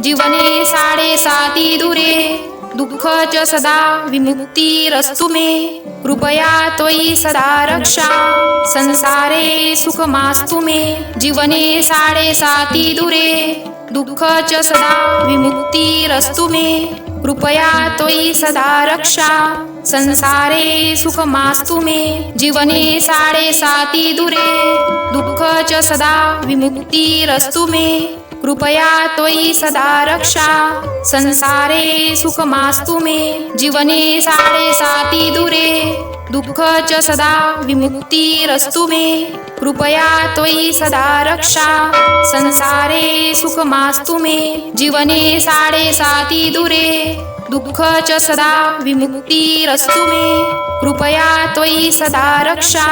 जीवने साडे साती दुरे दुःख च सदा विमुक्तिरस्तु मे। कृपया त्वयि सदा रक्षा संसारे सुखमास्तु मे। जीवने साडे साती दुरे दुःख च सदा विमुक्तिरस्तु मे। कृपया त्वयि सदा रक्षा संसारे सुखमास्तु मे। जीवने साडे साती दुरे दुःख च सदा विमुक्तिरस्तु मे। कृपया त्वयि सदा रक्षा। संसारे सुखमास्तु मे। जीवने साडे साती दुरे। दुःख च सदा विमुक्तिरस्तु मे। कृपया त्वयि सदा रक्षा। संसारे सुखमास्तु मे। जीवने साडे साती दुरे। दुःख च सदा विमुक्तिरस्तु मे। कृपया त्वयि सदा रक्षा।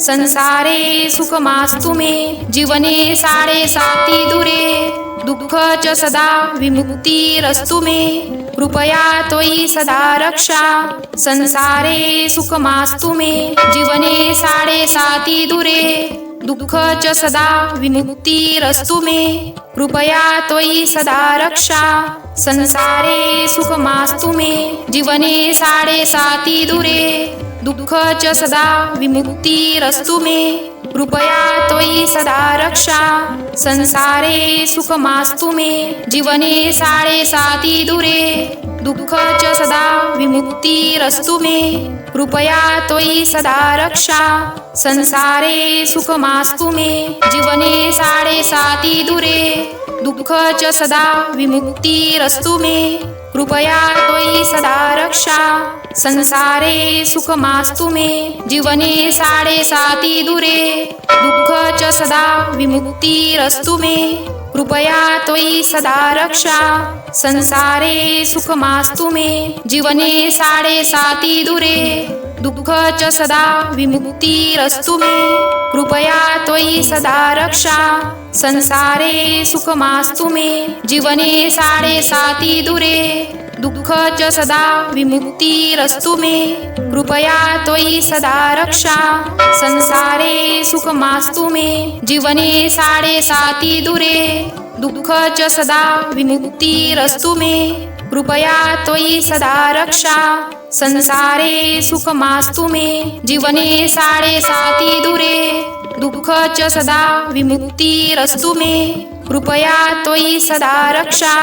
संसारे सुखमास्तु मे जीवने साडे साती दुरे दुःख च सदा विमुक्तिरस्तु मे। कृपया त्वयि सदा रक्षा संसारे सुखमास्तु मे जीवने साडे साती दुरे दुःख च सदा विमुक्तिरस्तु मे। कृपया त्वयि सदा रक्षा संसारे सुखमास्तु मे जीवने साडे साती दुरे। दुःख च सदा विमुक्तिरस्तु मे। कृपया त्वयि सदा रक्षा। संसारे सुखमास्तु मे। जीवने साडे साती दुरे। दुःख च सदा विमुक्तिरस्तु मे। कृपया त्वयि सदा रक्षा। संसारे सुखमास्तु मे। जीवने साडे साती दुरे। दुःख च सदा विमुक्तिरस्तु मे। कृपया त्वयि सदा रक्षा। संसारे सुखमास्तु मे। जीवने साडे साती दुरे। दुःख च सदा विमुक्तिरस्तु मे। कृपया त्वयि सदा रक्षा। संसारे सुखमास्तु मे। जीवने साडे साती दुरे। दुःख च सदा विमुक्तिरस्तु मे। कृपया त्वयि सदा रक्षा। संसारे सुखमास्तु मे। जीवने साडे साती दुरे। दुःख च सदा विमुक्तिरस्तु मे. कृपया त्वयि सदा रक्षा. संसारे सुखमास्तु मे. जीवने साडे साती दुरे. दुःख च सदा विमुक्तिरस्तु मे. कृपया त्वयि सदा रक्षा. संसारे सुखमास्तु मे. जीवने साडे साती दुरे. दुःख च सदा विमुक्तिरस्तु मे. कृपया त्वयि सदा रक्षा।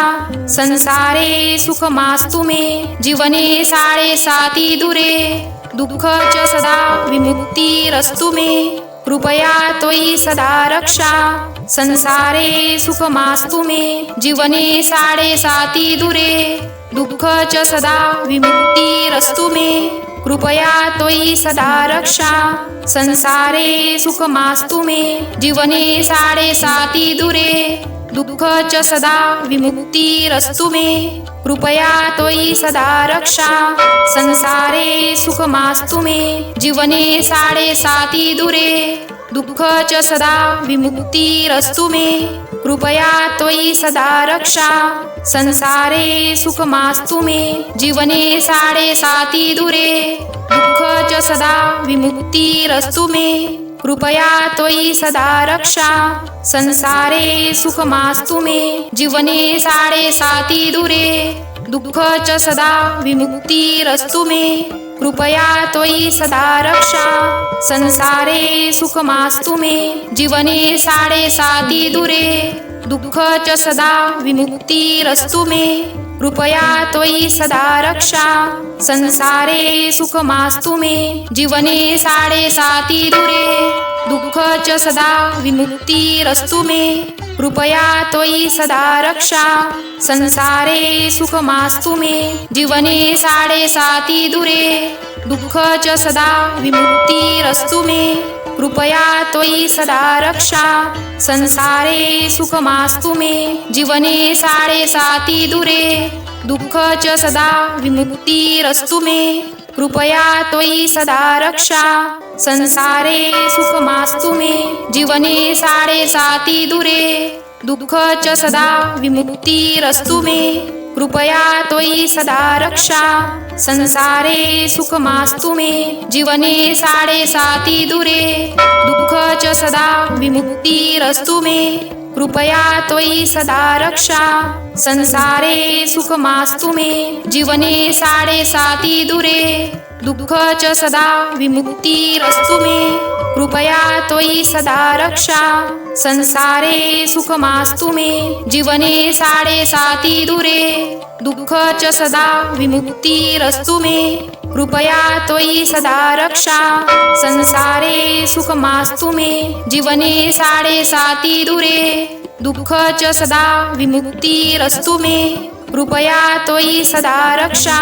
संसारे सुखमास्तु मे। जीवने साडे साती दुरे। दुःख च सदा विमुक्तिरस्तु मे। कृपया त्वयि सदा रक्षा। संसारे सुखमास्तु मे। जीवने साडे साती दुरे। दुःख च सदा विमुक्तिरस्तु मे। कृपया त्वयि सदा रक्षा। संसारे सुखमास्तु मे। जीवने साडे साती दुरे। दुःख च सदा विमुक्तिरस्तु मे। कृपया त्वयि सदा रक्षा। संसारे सुखमास्तु मे। जीवने साडे साती दुरे। दुःख च सदा विमुक्तिरस्तु मे। कृपया त्वयि सदा रक्षा। संसारे सुखमास्तु मे। जीवने साडे साती दुरे। दुःख च सदा विमुक्तिरस्तु मे। कृपया त्वयि सदा रक्षा। संसारे सुखमास्तु मे। जीवने साडे साती दुरे। दुःख च सदा विमुक्तिरस्तु मे। कृपया त्वयि सदा रक्षा। संसारे सुखमास्तु मे। जीवने साडे साती दुरे। दुःख च सदा विमुक्तिरस्तु मे। कृपया त्वयि सदा रक्षा। संसारे सुखमास्तु मे। जीवने साडे साती दुरे। दुःख च सदा विमुक्तिरस्तु मे. कृपया त्वयि सदा रक्षा. संसारे सुखमास्तु मे. जीवने साडे साती दुरे. दुःख च सदा विमुक्तिरस्तु मे. कृपया त्वयि सदा रक्षा. संसारे सुखमास्तु मे. जीवने साडे साती दुरे. दुःख च सदा विमुक्तिरस्तु मे. कृपया त्वयि सदा रक्षा। संसारे सुखमास्तु मे। जीवने साडे साती दुरे। दुःख च सदा विमुक्तिरस्तु मे। कृपया त्वयि सदा रक्षा। संसारे सुखमास्तु मे। जीवने साडे साती दुरे। दुःख च सदा विमुक्तिरस्तु मे। कृपया त्वयि सदा रक्षा। संसारे सुखमास्तु मे जीवने साडेसाती दुरे दुःख च सदा विमुक्तिरस्तु मे। कृपया त्वयि सदा रक्षा संसारे सुखमास्तु मे जीवने साडेसाती दुरे दुःख च सदा विमुक्तिरस्तु मे। कृपया त्वयि सदा रक्षा संसारे सुखमास्तु मे जीवने साडेसाती दुरे। दुःख च सदा विमुक्तिरस्तु मे। कृपया त्वयि सदा रक्षा।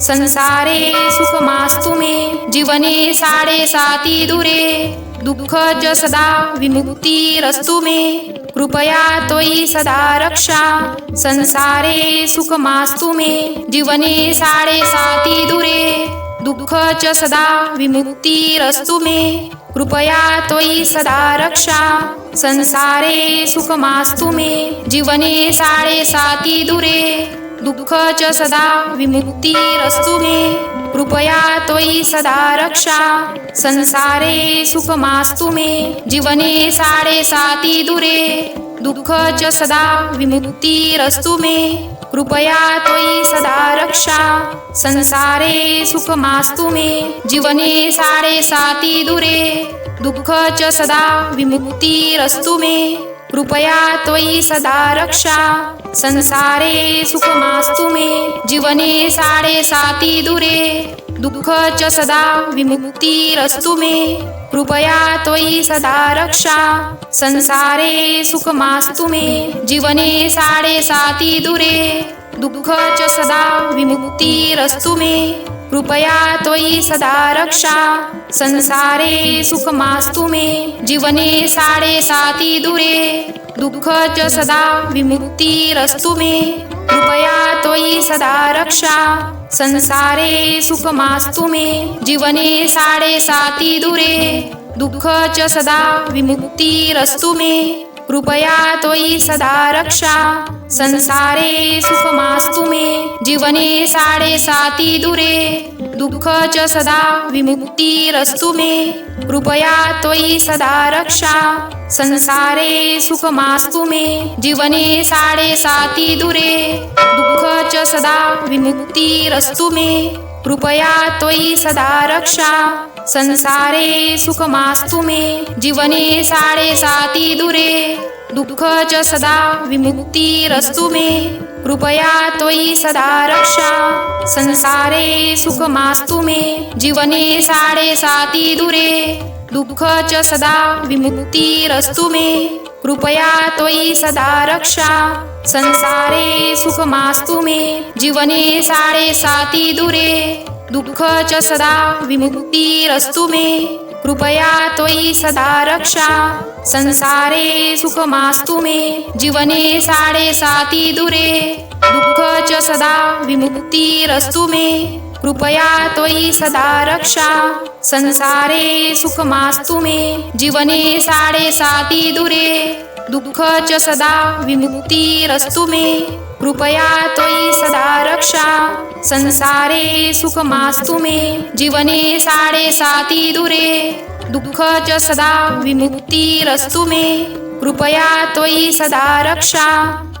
संसारे सुखमास्तु मे। जीवने साडेसाती दुरे। दुःख च सदा विमुक्तिरस्तु मे। कृपया त्वयि सदा रक्षा। संसारे सुखमास्तु मे। जीवने साडेसाती दुरे। दुःख च सदा विमुक्तिरस्तु मे. कृपया त्वयि सदा रक्षा. संसारे सुखमास्तु मे. जीवने साडेसाती दुरे. दुःख च सदा विमुक्तिरस्तु मे. कृपया त्वयि सदा रक्षा. संसारे सुखमास्तु मे. जीवने साडेसाती दुरे. दुःख च सदा विमुक्तिरस्तु मे. कृपया त्वयि सदा रक्षा। संसारे सुखमास्तु मे। जीवने सारे साती दुरे। दुःख च सदा विमुक्तिरस्तु मे। कृपया त्वयि सदा रक्षा। संसारे सुखमास्तु मे। जीवने सारे साती दुरे। दुःखच च सदा विमुक्तिरस्तु मे. कृपया त्वयि सदा रक्षा. संसारे सुखमास्तु मे. जीवने साडेसाती दुरे. दुःखच च सदा विमुक्तिरस्तु मे. कृपया त्वयि सदा रक्षा। संसारे सुखमास्तु मे। जीवने साडेसाती दुरे। दुःख च सदा विमुक्तिरस्तु मे। कृपया त्वयि सदा रक्षा। संसारे सुखमास्तु मे। जीवने साडेसाती दुरे। दुःख च सदा विमुक्तिरस्तु मे। कृपया त्वयि सदा रक्षा। संसारे सुखमास्तु मे। जीवने साडेसाती दुरे। दुःख च सदा विमुक्तिरस्तु मे। कृपया त्वयि सदा रक्षा। संसारे सुखमास्तु मे। जीवने साडेसाती दुरे। दुःख च सदा विमुक्तिरस्तु मे। कृपया त्वयि सदा रक्षा। संसारे सुखमास्तु मे। जीवने साडेसाती दुरे। दुःख च सदा विमुक्तिरस्तु मे। कृपया त्वयि सदा रक्षा। संसारे सुखमास्तु मे। जीवने साडेसाती दुरे। दुःख च सदा विमुक्तिरस्तु मे। कृपया त्वयि सदा रक्षा। संसारे सुखमास्तु मे। जीवने साडेसाती दुरे। दुःख च सदा विमुक्तिरस्तु मे। कृपया त्वयि सदा रक्षा। संसारे सुखमास्तु मे। जीवने साडेसाती दुरे। दुःख च सदा विमुक्तिरस्तु मे। कृपया त्वयि सदा रक्षा। संसारे सुखमास्तु मे। जीवने साडेसाती दुरे। दुःख च सदा विमुक्तिरस्तु मे। कृपया त्वयि सदा रक्षा। संसारे सुखमास्तु मे। जीवने साडेसाती दुरे। दुःख च सदा विमुक्तिरस्तु मे। कृपया त्वयि सदा रक्षा।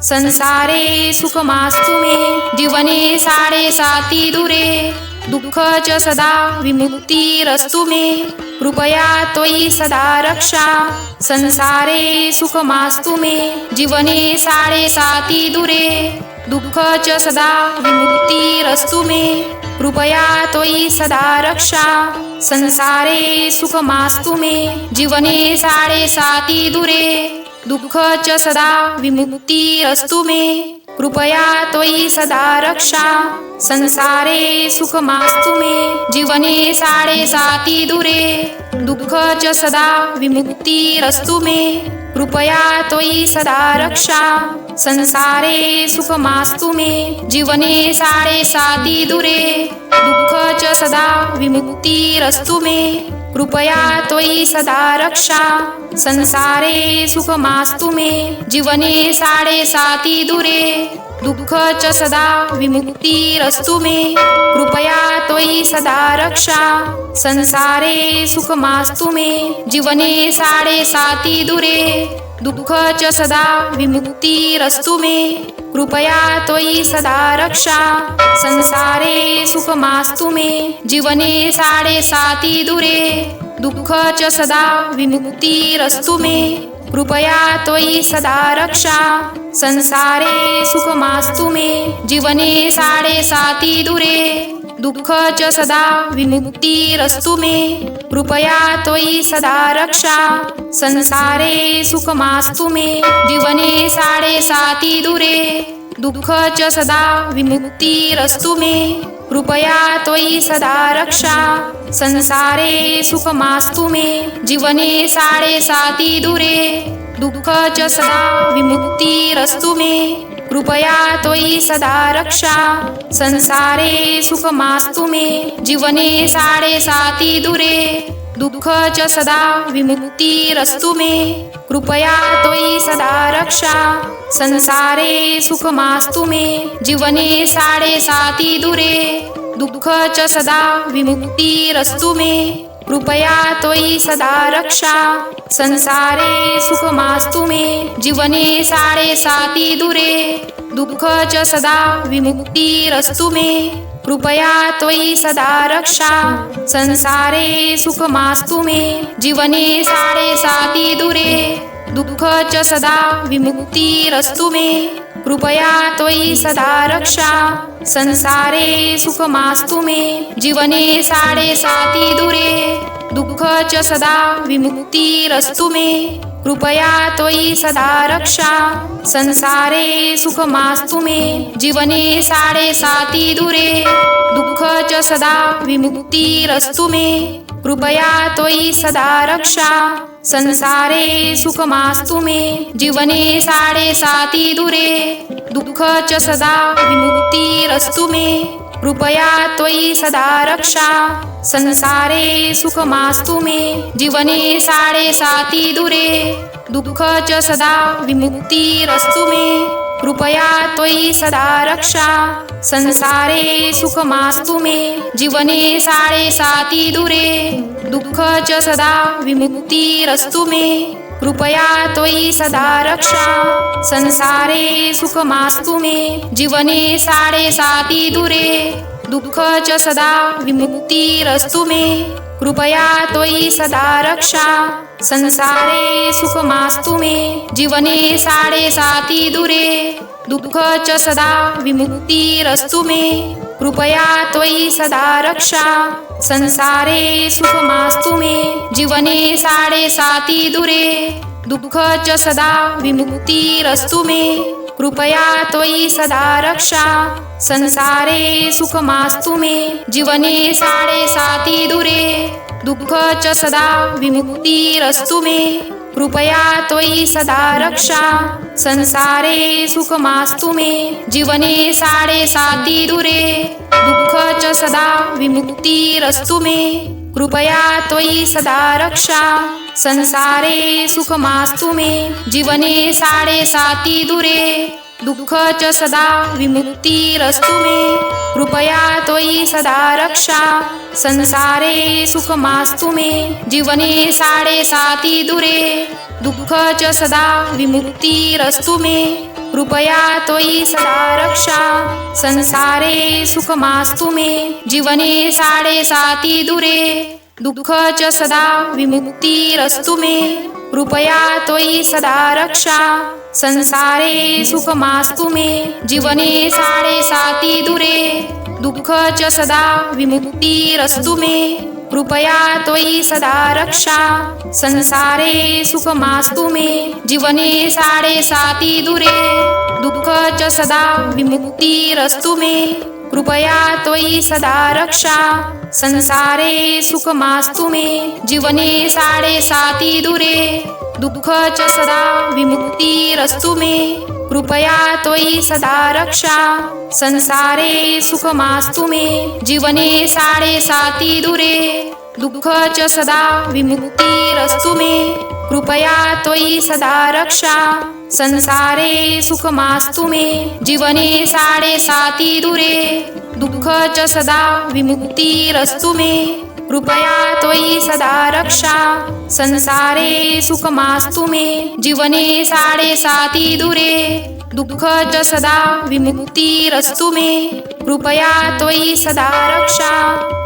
संसारे सुखमास्तु मे। जीवने साडेसाती दुरे। दुःख च सदा विमुक्तिरस्तु मे. कृपया त्वयि सदा रक्षा. संसारे सुखमास्तु मे. जीवने साडेसाती दुरे. दुःख च सदा विमुक्तिरस्तु मे. कृपया त्वयि सदा रक्षा. संसारे सुखमास्तु मे. जीवने साडेसाती दुरे. दुःख च सदा विमुक्तिरस्तु मे. कृपया त्वयि सदा रक्षा। संसारे सुखमास्तु मे। जीवने साडेसाती दुरे। दुःख च सदा विमुक्तिरस्तु मे। कृपया त्वयि सदा रक्षा। संसारे सुखमास्तु मे। जीवने साडेसाती दुरे। दुःख च सदा विमुक्तिरस्तु मे। कृपया त्वयि सदा रक्षा। संसारे सुखमास्तु मे। जीवने साडेसाती दुरे। दुःख च सदा विमुक्तिरस्तु मे। कृपया त्वयि सदा रक्षा। संसारे सुखमास्तु मे। जीवने साडेसाती दुरे। दुःख च सदा विमुक्तिरस्तु मे। कृपया त्वयि सदा रक्षा। संसारे सुखमास्तु मे। जीवने साडे साती दुरे। दुःख च सदा विमुक्तिरस्तु मे। कृपया त्वयि सदा रक्षा। संसारे सुखमास्तु मे। जीवने साडे साती दुरे। दुःख च सदा विमुक्तिरस्तु मे. कृपया त्वयि सदा रक्षा. संसारे सुखमास्तु मे. जीवने साडे साती दुरे. दुःख च सदा विमुक्तिरस्तु मे. कृपया त्वयि सदा रक्षा. संसारे सुखमास्तु मे. जीवने साडे साती दुरे. दुःख च सदा विमुक्तिरस्तु मे. कृपया त्वयि सदा रक्षा। संसारे सुखमास्तु मे। जीवने साडे साती दुरे। दुःख च सदा विमुक्तिरस्तु मे। कृपया त्वयि सदा रक्षा। संसारे सुखमास्तु मे। जीवने साडे साती दुरे। दुःख च सदा विमुक्तिरस्तु मे। कृपया त्वयि सदा रक्षा। संसारे सुखमास्तु मे। जीवने सारे साती दुरे। दुःख च सदा विमुक्तिरस्तु मे। कृपया त्वयि सदा रक्षा। संसारे सुखमास्तु मे। जीवने सारे साती दुरे। दुःख च सदा विमुक्तिरस्तु मे। कृपया त्वयि सदा रक्षा। संसारे सुखमास्तु मे। जीवने साडे साती दुरे। दुःख च सदा विमुक्तिरस्तु मे। कृपया त्वयि सदा रक्षा। संसारे सुखमास्तु मे। जीवने साडे साती दुरे। दुःख च सदा विमुक्तिरस्तु मे। कृपया त्वयि सदा रक्षा। संसारे सुखमास्तु मे। जीवने साडे साती दुरे। दुःख च सदा विमुक्तिरस्तु मे। कृपया त्वयि सदा रक्षा। संसारे सुखमास्तु मे। जीवने साडे साती दुरे। दुःख च सदा विमुक्तिरस्तु मे। कृपया त्वयि सदा रक्षा। संसारे सुखमास्तु मे। जीवने साडे साती दुरे। दुःख च सदा विमुक्तिरस्तु मे। कृपया त्वयि सदा रक्षा। संसारे सुखमास्तु मे। जीवने साडे साती दुरे। दुःख च सदा विमुक्तिरस्तु मे। कृपया त्वयि सदा रक्षा। संसारे सुखमास्तु मे। जीवने साडे साती दुरे। दुःख च सदा विमुक्तिरस्तु मे। कृपया त्वयि सदा रक्षा। संसारे सुखमास्तु मे। जीवने साडे साती दुरे। दुःख च सदा विमुक्तिरस्तु मे। कृपया त्वयि सदा रक्षा। संसारे सुखमास्तु मे। जीवने साडे साती दुरे। दुःख च सदा विमुक्तिरस्तु मे। कृपया त्वयि सदा रक्षा। संसारे सुखमास्तु मे। जीवने साडे साती दुरे। दुःख च सदा विमुक्तिरस्तु मे। कृपया त्वयि सदा रक्षा। संसारे सुखमास्तु मे। जीवने साडे साती दुरे। दुःख च सदा विमुक्तिरस्तु मे। कृपया त्वयि सदा रक्षा। संसारे सुखमास्तु मे। जीवने साडे साती दुरे। दुःख च सदा विमुक्तिरस्तु मे। कृपया त्वयि सदा रक्षा। संसारे सुखमास्तु मे। जीवने साडे साती दुरे। दुःख च सदा विमुक्तिरस्तु मे। कृपया त्वयि सदा रक्षा। संसारे सुखमास्तु मे। जीवने साडे साती दुरे। दुःख च सदा विमुक्तिरस्तु मे। कृपया त्वयि सदा रक्षा। संसारे सुखमास्तु मे। जीवने साडे साती दुरे। दुःख च सदा विमुक्तिरस्तु मे। कृपया त्वयि सदा रक्षा। संसारे सुखमास्तु मे। जीवने साडे साती दुरे। दुःख च सदा विमुक्तिरस्तु मे। कृपया त्वयि सदा रक्षा। संसारे सुखमास्तु मे। जीवने साडे साती दुरे। दुःख च सदा विमुक्तिरस्तु मे। कृपया त्वयि सदा रक्षा। संसारे सुखमास्तु मे। जीवने साडे साती दुरे। दुःख च सदा विमुक्तिरस्तु मे। कृपया त्वयि सदा रक्षा। संसारे सुखमास्तु मे जीवने साडेसाती दुरे दुःख च सदा विमुक्तिरस्तु मे कृपया त्वयि सदा रक्षा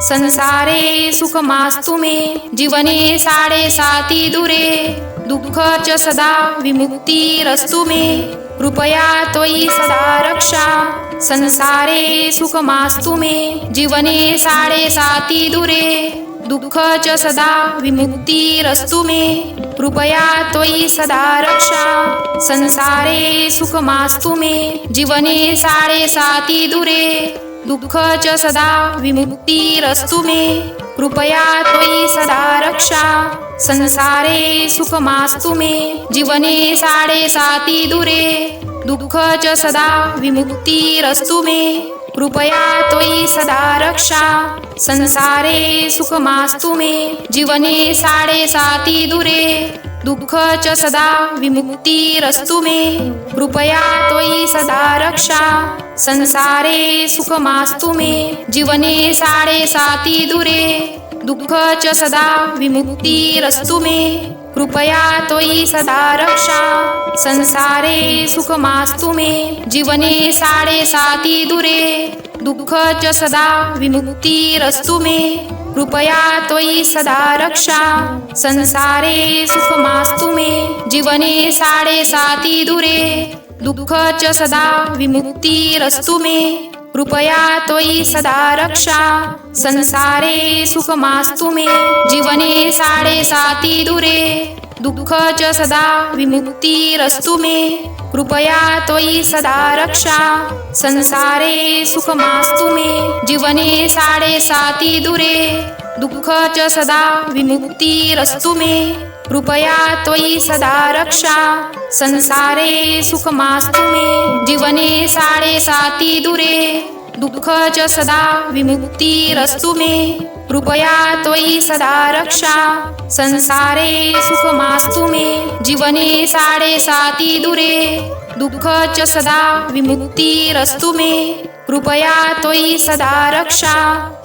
संसारे सुखमास्तु मे जीवने साडेसाती दुरे दुःख च सदा विमुक्तिरस्तु मे कृपया त्वयि सदा रक्षा संसारे सुखमास्तु मे जीवने साडेसाती दुरे। दुःख च सदा विमुक्तिरस्तु मे। कृपया त्वयि सदा रक्षा। संसारे सुखमास्तु मे। जीवने साडेसाती दुरे। दुःख च सदा विमुक्तिरस्तु मे। कृपया त्वयि सदा रक्षा। संसारे सुखमास्तु मे। जीवने साडेसाती दुरे। दुःख च सदा विमुक्तिरस्तु मे। कृपया त्वयि सदा रक्षा। संसारे सुखमास्तु मे। जीवने साडेसाती दुरे। दुःख च सदा विमुक्तिरस्तु मे। कृपया त्वयि सदा रक्षा। संसारे सुखमास्तु मे। जीवने साडेसाती दुरे। दुःख च सदा विमुक्तिरस्तु मे। कृपया त्वयि सदा रक्षा। संसारे सुखमास्तु मे। जीवने साडेसाती दुरे। दुःख च सदा विमुक्तिरस्तु मे। कृपया त्वयि सदा रक्षा। संसारे सुखमास्तु मे। जीवने साडेसाती दुरे। दुःख च सदा विमुक्तिरस्तु मे। कृपया त्वयि सदा रक्षा। संसारे सुखमास्तु मे। जीवने साडेसाती दुरे। दुःख च सदा विमुक्तिरस्तु मे। कृपया त्वयि सदा रक्षा। संसारे सुखमास्तु मे। जीवने साडेसाती दुरे। दुःख च सदा विमुक्तिरस्तु मे। कृपया त्वयि सदा रक्षा। संसारे सुखमास्तु मे। जीवने साडेसाती दुरे। दुःख च सदा विमुक्तिरस्तु मे। कृपया त्वयि सदा रक्षा। संसारे सुखमास्तु मे। जीवने साडेसाती दुरे। दुःख च सदा विमुक्तिरस्तु मे। कृपया त्वयि सदा रक्षा।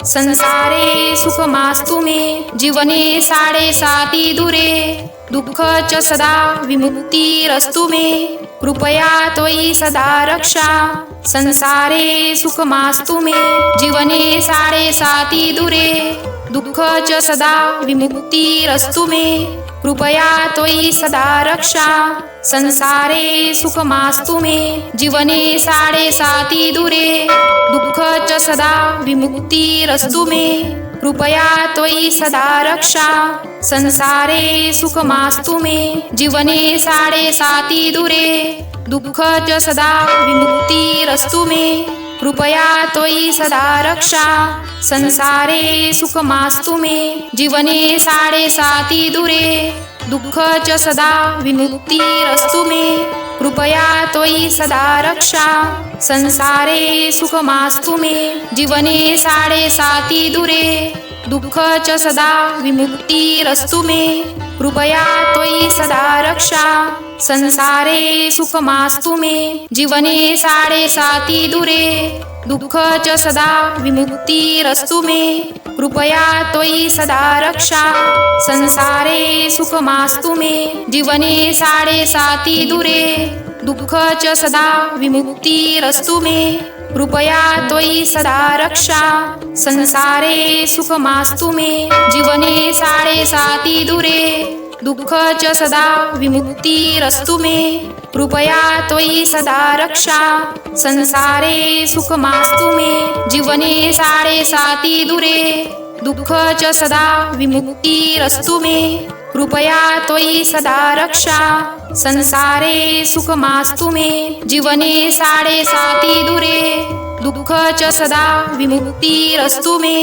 संसारे सुखमास्तु मे। जीवने साडेसाती दुरे। दुःख च सदा विमुक्तिरस्तु मे. कृपया त्वयि सदा रक्षा. संसारे सुखमास्तु मे. जीवने साडेसाती दुरे. दुःख च सदा विमुक्तिरस्तु मे. कृपया त्वयि सदा रक्षा. संसारे सुखमास्तु मे. जीवने साडेसाती दुरे. दुःख च सदा विमुक्तिरस्तु मे. कृपया त्वयि सदा रक्षा. संसारे सुखमास्तु मे जीवने साडेसाती दुरे दुःख च सदा विमुक्तिरस्तु मे कृपया त्वयि सदा रक्षा संसारे सुखमास्तु मे जीवने साडेसाती दुरे दुःख च सदा विमुक्तिरस्तु मे कृपया त्वयि सदा रक्षा संसारे सुखमास्तु मे जीवने साडेसाती दुरे। दुःख च सदा विमुक्तिरस्तु मे. कृपया त्वयि सदा रक्षा. संसारे सुखमास्तु मे. जीवने साडेसाती दुरे. दुःख च सदा विमुक्तिरस्तु मे. कृपया त्वयि सदा रक्षा. संसारे सुखमास्तु मे. जीवने साडेसाती दुरे. दुःख च सदा विमुक्तिरस्तु मे. कृपया त्वयि सदा रक्षा। संसारे सुखमास्तु मे। जीवने साडेसाती दुरे। दुःख च सदा विमुक्तिरस्तु मे। कृपया त्वयि सदा रक्षा। संसारे सुखमास्तु मे। जीवने साडेसाती दुरे। दुःख च सदा विमुक्तिरस्तु मे। कृपया त्वयि सदा रक्षा। संसारे सुखमास्तु मे जीवने साडेसाती दुरे दुःख च सदा विमुक्तिरस्तु मे।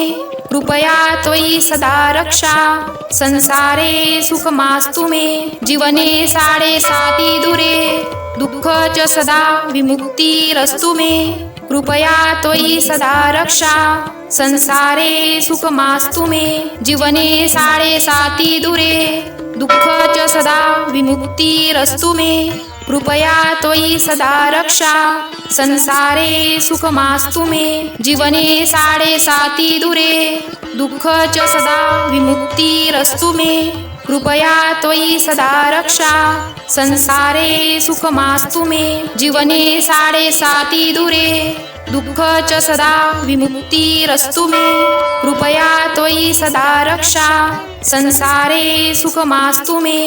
कृपया त्वयि सदा रक्षा संसारे सुखमास्तु मे जीवने साडेसाती दुरे दुःख च सदा विमुक्तिरस्तु मे। कृपया त्वयि सदा रक्षा संसारे सुखमास्तु मे जीवने साडेसाती दुरे। दुःख च सदा विमुक्तिरस्तु मे. कृपया त्वयि सदा रक्षा. संसारे सुखमास्तु मे. जीवने साडेसाती दुरे. दुःख च सदा विमुक्तिरस्तु मे. कृपया त्वयि सदा रक्षा. संसारे सुखमास्तु मे. जीवने साडे साती दुरे. दुःख च सदा विमुक्तिरस्तु मे। कृपया त्वयि सदा रक्षा। संसारे सुखमास्तु मे।